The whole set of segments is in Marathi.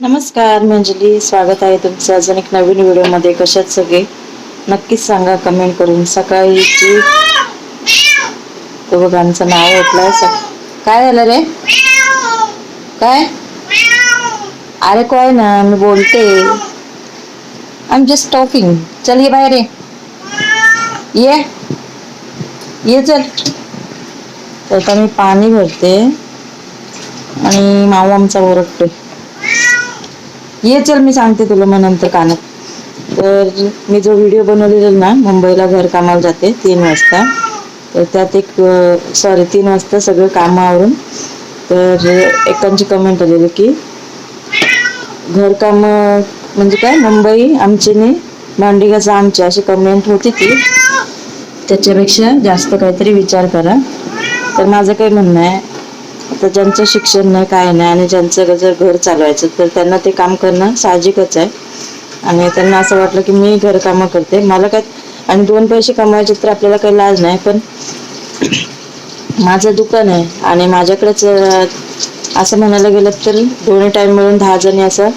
नमस्कार मंजली. स्वागत आहे तुमचं अजून एक नवीन व्हिडिओमध्ये. कशात सगळे? नक्कीच सांगा कमेंट करून. सकाळीची तो बघ आमचं नाव ऐकलं काय झालं रे? काय? अरे काय ना मी बोलते. आय एम जस्ट टॉकिंग चल ये बाहेर ये. ये. ये चल. तर आता मी पाणी भरते आणि माऊ आमचा ओरडतोय. ये चल मी सांगते तुला मग नंतर कानात तर मी जो व्हिडिओ बनवलेला ना मुंबईला घर कामाला जाते तीन वाजता. तर त्यात एक सॉरी तीन वाजता सगळं कामावरून तर एकांची कमेंट आलेली की घरकाम म्हणजे काय? मुंबई आमची नाही भांडी आमची अशी कमेंट होती ती. त्याच्यापेक्षा जास्त काहीतरी विचार करा. तर माझं काही म्हणणं आहे आता ज्यांचं शिक्षण नाही काय नाही आणि ज्यांचं जर घर चालवायचं तर त्यांना ते काम करणं साहजिकच आहे. आणि त्यांना असं वाटलं की मी घरकामं करते. मला काय आणि दोन पैसे कमवायचे तर आपल्याला काही लाज नाही पण माझं दुकान आहे आणि माझ्याकडेच असं म्हणायला गेलं तर दोन्ही टाईम मिळून दहा जणी असं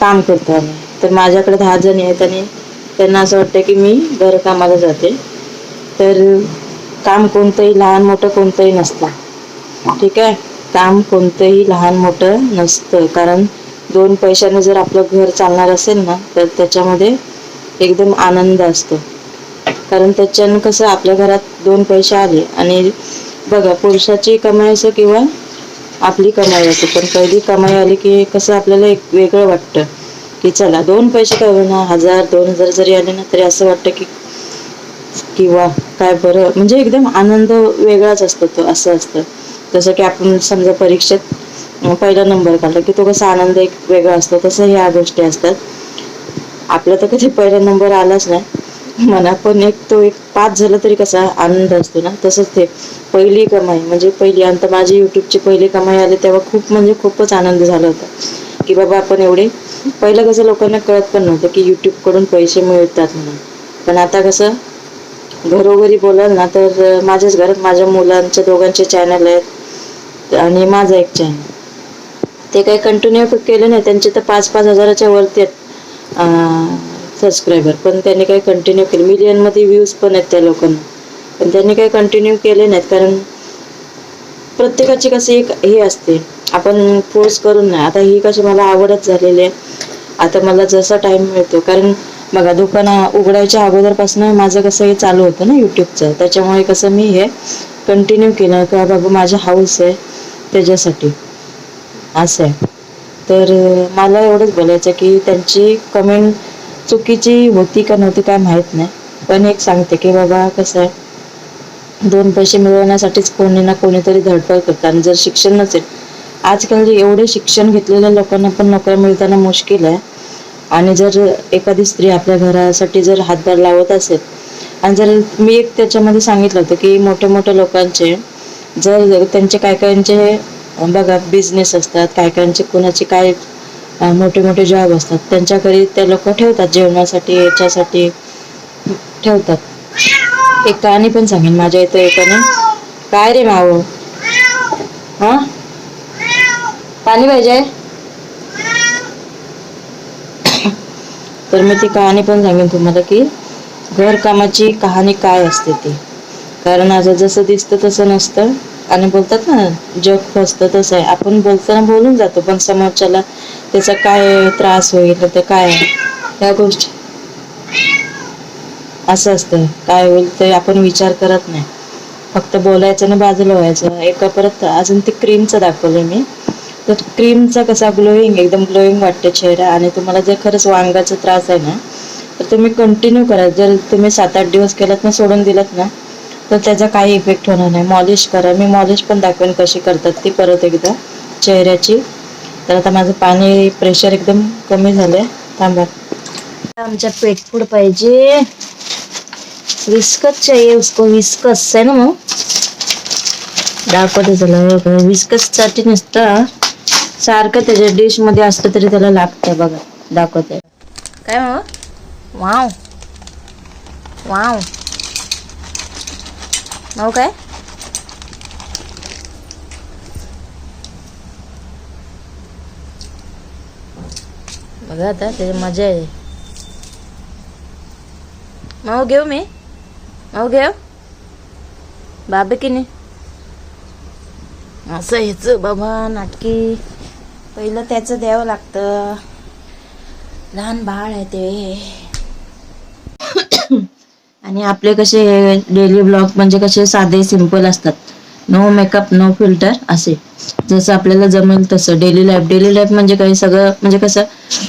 काम करतो आम्ही. तर माझ्याकडे दहा जणी आहेत आणि त्यांना असं वाटतं की मी घरकामाला जाते. तर काम कोणतंही लहान मोठं कोणतंही नसतं. ठीक आहे? काम कोणतंही लहान मोठं नसतं. कारण दोन पैशाने जर आपलं घर चालणार असेल ना तर त्याच्यामध्ये एकदम आनंद असतो. कारण त्याच्यानं कसं आपल्या घरात दोन पैसे आले आणि बघा पुरुषाची कमाई असो किंवा आपली कमाई असो पण पहिली कमाई आली की कसं आपल्याला एक वेगळं वाटतं. की चला दोन पैसे काय ना हजार दोन हजार जरी आले ना तरी असं वाटतं की किंवा काय बरं. म्हणजे एकदम आनंद वेगळाच असतो तो असं असतं. जसं की आपण समजा परीक्षेत पहिला नंबर काढला की तो कसा आनंद एक वेगळा असतो तसं ह्या गोष्टी असतात. आपला तर कधी पहिला नंबर आलाच नाही. म्हणा पण एक तो एक पाच झाला तरी कसा आनंद असतो ना तसंच ते पहिली कमाई म्हणजे पहिली अंत माझी युट्यूबची पहिली कमाई आली तेव्हा खूप म्हणजे खूपच आनंद झाला होता. की बाबा आपण एवढे पहिलं कसं लोकांना कळत पण नव्हतं की यूट्यूबकडून पैसे मिळतात म्हणून. पण आता कसं घरोघरी बोलाल ना तर माझ्याच घरात माझ्या मुलांच्या दोघांचे चॅनल आहेत. आणि माझा एक चॅनल. ते काही कंटिन्यू केलं नाही त्यांचे तर पाच पाच हजाराच्या वरती आहेत सबस्क्रायबर पण त्यांनी काही कंटिन्यू केले. मिलियनमध्ये व्ह्यूज पण आहेत त्या लोकांना. पण त्यांनी काही कंटिन्यू केले नाहीत कारण प्रत्येकाची कशी एक हे असते. आपण फोर्स करून नाही. आता ही कशी मला आवडच झालेली आहे. आता मला जसा टाइम मिळतो. कारण बघा दुकान उघडायच्या अगोदरपासून माझं कसं हे चालू होतं ना यूट्यूबचं त्याच्यामुळे कसं मी हे कंटिन्यू केलं का बाबा माझा हाऊस आहे त्याच्यासाठी. असं आहे. तर मला एवढंच बोलायचं की त्यांची कमेंट चुकीची होती का नव्हती काय माहीत नाही. पण एक सांगते की बाबा कसं आहे दोन पैसे मिळवण्यासाठीच कोणी ना कोणीतरी धडपड करतात आणि जर शिक्षण नसेल आजकाल एवढे शिक्षण घेतलेल्या लोकांना पण नोकऱ्या मिळताना मुश्किल आहे. आणि जर एखादी स्त्री आपल्या घरासाठी जर हातभार लावत असेल आणि जर मी एक त्याच्यामध्ये सांगितलं होतं की मोठ्या मोठ्या लोकांचे जर त्यांचे काय कायचे बघा बिझनेस असतात काय कायचे कोणाचे काय मोठे मोठे जॉब असतात त्यांच्या घरी ते लोक ठेवतात जेवणासाठी याच्यासाठी ठेवतात. एक कहाणी पण सांगेन माझ्या इथं एकाने. काय रे माव हा? पाणी पाहिजे? तर मी ती कहाणी पण सांगेन तुम्हाला की घरकामाची कहाणी काय असते ती? कारण आता जसं दिसतं तसं नसतं. आणि बोलतात ना जग फसतं तसं आहे. आपण बोलताना बोलून जातो पण समोरच्याला त्याचा काय त्रास होईल ते काय? ह्या गोष्टी. असं असतं. काय होईल ते आपण विचार करत नाही. फक्त बोलायचं ना बाजूला व्हायचं. एका परत अजून ते क्रीमचं दाखवलं मी. तर क्रीमचा कसा ग्लोईंग एकदम ग्लोईंग वाटते चेहरा. आणि तुम्हाला जर खरंच वांगाचा त्रास आहे ना तर तुम्ही कंटिन्यू करा. जर तुम्ही सात आठ दिवस केलात ना सोडून दिलात ना तर त्याचा काही इफेक्ट होणार नाही. मॉलिश करा. मी मॉलिश पण दाखवेन कशी करतात ती परत एकदा. चेहऱ्याची. तर आता माझं पाणी प्रेशर एकदम कमी झालंय. थांबा. आमच्या पेटफूड पाहिजे. विस्कच चाहिए उसको विस्कस आहे ना मग? दाखवते त्याला. विस्कससाठी नुसतं सारखं त्याच्या डिशमध्ये असतं तरी त्याला लागतं बघा. दाखवते काय मग वाव वाव नाव काय बघा आता त्याची मजा आहे. माऊ घेऊ मी? माऊ घेऊ? बाबे की नाही? असं ह्याच बाबा नाटकी. पहिलं त्याचं द्यावं लागतं. लहान बाळ आहे ते. आणि आपले कसे डेली ब्लॉग म्हणजे कसे साधे सिंपल असतात. नो मेकअप नो फिल्टर असे. जसं आपल्याला जमेल तसं. डेली लाईफ डेली लाईफ म्हणजे काही सगळं म्हणजे कसं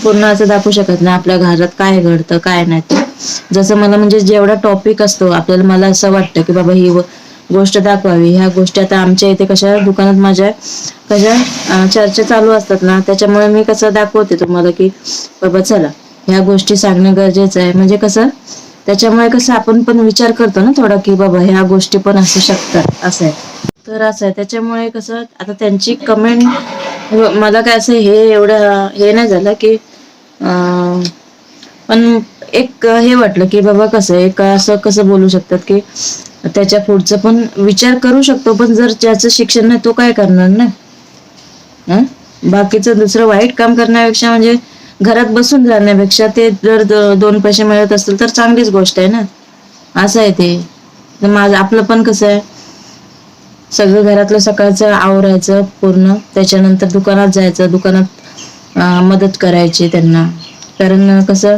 पूर्ण असं दाखवू शकत नाही. आपल्या घरात काय घडतं काय नाही. ते जसं मला म्हणजे जेवढा टॉपिक असतो आपल्याला मला असं वाटतं की बाबा ही गोष्ट दाखवावी. ह्या गोष्टी आता आमच्या इथे कशा दुकानात माझ्या कशा चर्चा चालू असतात ना त्याच्यामुळे मी कसं दाखवते तुम्हाला की बाबा चला ह्या गोष्टी सांगणं गरजेचं आहे. म्हणजे कसं त्याच्यामुळे कसं आपण पण विचार करतो ना थोडा की बाबा ह्या गोष्टी पण असू शकतात असं आहे. तर असं आहे. त्याच्यामुळे कसं आता त्यांची कमेंट मला काय असं हे एवढं हे नाही झालं की पण एक हे वाटलं की बाबा कसं एक असं कसं बोलू शकतात की त्याच्या पुढचं पण विचार करू शकतो पण जर ज्याचं शिक्षण नाही तो काय करणार ना? बाकीचं दुसरं वाईट काम करण्यापेक्षा म्हणजे घरात बसून राहण्यापेक्षा ते जर दोन पैसे मिळत असतील तर चांगलीच गोष्ट आहे ना. असं आहे ते. तर माझं आपलं पण कसं आहे? सगळं घरातलं सकाळचं आवरायचं पूर्ण त्याच्यानंतर दुकानात जायचं दुकानात मदत करायची त्यांना. कारण कसं?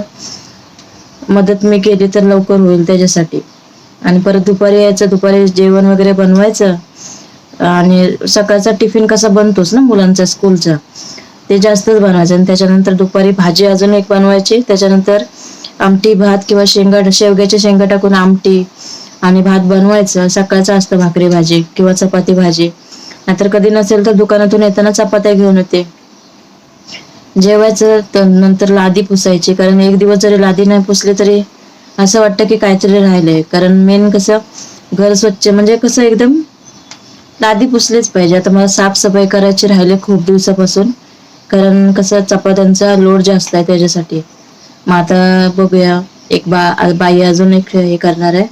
मदत मी केली तर लवकर होईल त्याच्यासाठी. आणि परत दुपारी यायचं दुपारी जेवण वगैरे बनवायचं. आणि सकाळचा टिफिन कसा बनतोच ना मुलांचा स्कूलचा. ते जास्तच बनवायचं. आणि त्याच्यानंतर दुपारी भाजी अजून एक बनवायची. त्याच्यानंतर आमटी भात किंवा शेंगा शेवग्याच्या शेंगा टाकून आमटी आणि भात बनवायचं. सकाळचं असतं भाकरी भाजी किंवा चपाती भाजी. नाहीतर कधी नसेल तर दुकानातून येताना चपात्या घेऊन येते. जेवायचं तर नंतर लादी पुसायची. कारण एक दिवस जरी लादी नाही पुसली तरी असं वाटतं की काहीतरी राहिलंय. कारण मेन कसं घर स्वच्छ म्हणजे कसं एकदम लादी पुसलीच पाहिजे. आता मला साफसफाई करायची राहिले खूप दिवसापासून. कारण कसं चपात्यांचा लोड जास्त आहे त्याच्यासाठी. मग आता बघूया एक बा बाई अजून एक हे करणार आहे.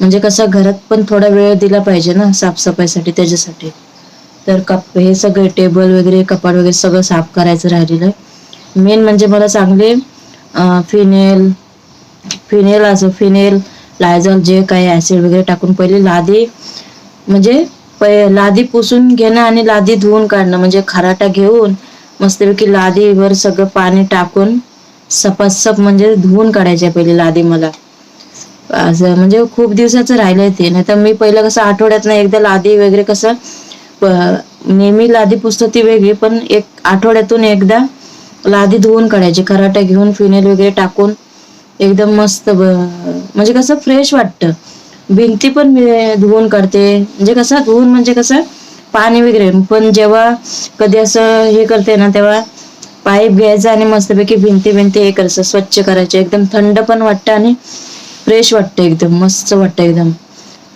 म्हणजे कसं घरात पण थोडा वेळ दिला पाहिजे ना साफसफाईसाठी त्याच्यासाठी. तर कप हे सगळे टेबल वगैरे कपाट वगैरे सगळं साफ करायचं राहिलेलं आहे. मेन म्हणजे मला चांगले फिनेल फिनेल असं फिनेल लायझॉल जे काही ॲसिड वगैरे टाकून पहिले लादी म्हणजे पै लादी पुसून घेणं आणि लादी धुवून काढणं म्हणजे खराटा घेऊन मस्तपैकी लादीवर सगळं पाणी टाकून सपासप म्हणजे धुवून काढायचे पहिले लादी मला असं म्हणजे खूप दिवसाचं राहिलंय ते. नाही तर मी पहिलं कसं आठवड्यात एकदा लादी वगैरे कसं नेहमी लादी पुसतो ती वेगळी पण एक आठवड्यातून एकदा लादी धुवून काढायची. खराटा घेऊन फिनेल वगैरे टाकून एकदम मस्त ब- म्हणजे कसं फ्रेश वाटतं. भिंती पण मी धुवून काढते. म्हणजे कसं धुवून म्हणजे कसं पाणी वगैरे. पण जेव्हा कधी असं हे करते ना तेव्हा पाईप घ्यायचा आणि मस्तपैकी भिंती भिंती हे करायचं स्वच्छ करायचे. एकदम थंड पण वाटतं आणि फ्रेश वाटतं एकदम मस्त वाटतं एकदम.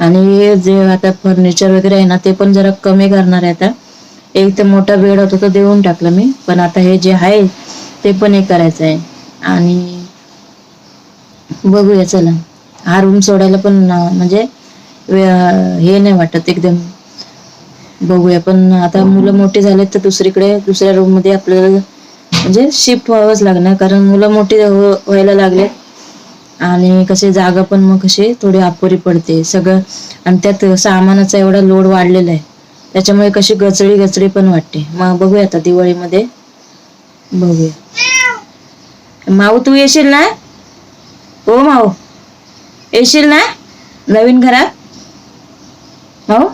आणि हे जे आता फर्निचर वगैरे आहे ना ते पण जरा कमी करणार आहे आता. एक तर मोठा बेड होता तो देऊन टाकला मी पण आता हे जे आहे ते पण हे करायचं आहे. आणि बघूया चला. हा रूम सोडायला पण ना- म्हणजे हे नाही वाटत एकदम. बघूया. पण आता मुलं मोठी झालेत तर दुसरीकडे दुसऱ्या रूममध्ये आपल्याला म्हणजे शिफ्ट व्हावंच लागणार. कारण मुलं मोठी हो- व्हायला लागलेत. आणि कसे जागा पण मग कशी थोडी अपुरी पडते. सगळं आणि त्यात सामानाचा एवढा लोड वाढलेला आहे. त्याच्यामुळे कशी गचडी गचडी पण वाटते. मग बघूया आता दिवाळीमध्ये. बघूया. माऊ तू येशील ना? हो माऊ. येशील ना? नवीन घरात? हो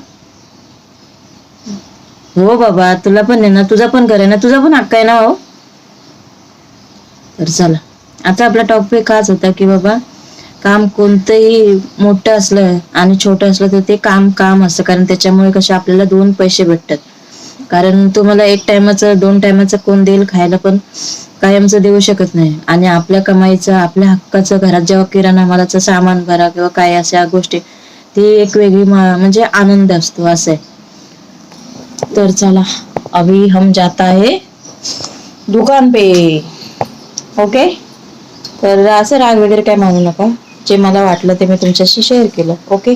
हो बाबा तुला पण आहे ना तुझा पण घर आहे ना तुझा पण हक्क आहे ना हो? तर चला. आता आपला टॉपिक हाच होता की बाबा काम कोणतंही मोठं असलं आणि छोटं असलं तर ते काम काम असतं कारण त्याच्यामुळे कसे आपल्याला दोन पैसे भेटतात. कारण तुम्हाला एक टायमाचं दोन टायमाचं कोण देईल खायला पण कायमचं देऊ शकत नाही. आणि आपल्या कमाईचं आपल्या हक्काचं घरात जेव्हा किराणा मालाचं सामान भरा किंवा काय अशा गोष्टी ती एक वेगळी म्हणजे आनंद असतो असं आहे. तर चला अभी हम जाता है दुकान पे. ओके तर असं राग वगैरे काय मागू नका. जे मला वाटलं ते मी तुमच्याशी शेअर केलं. ओके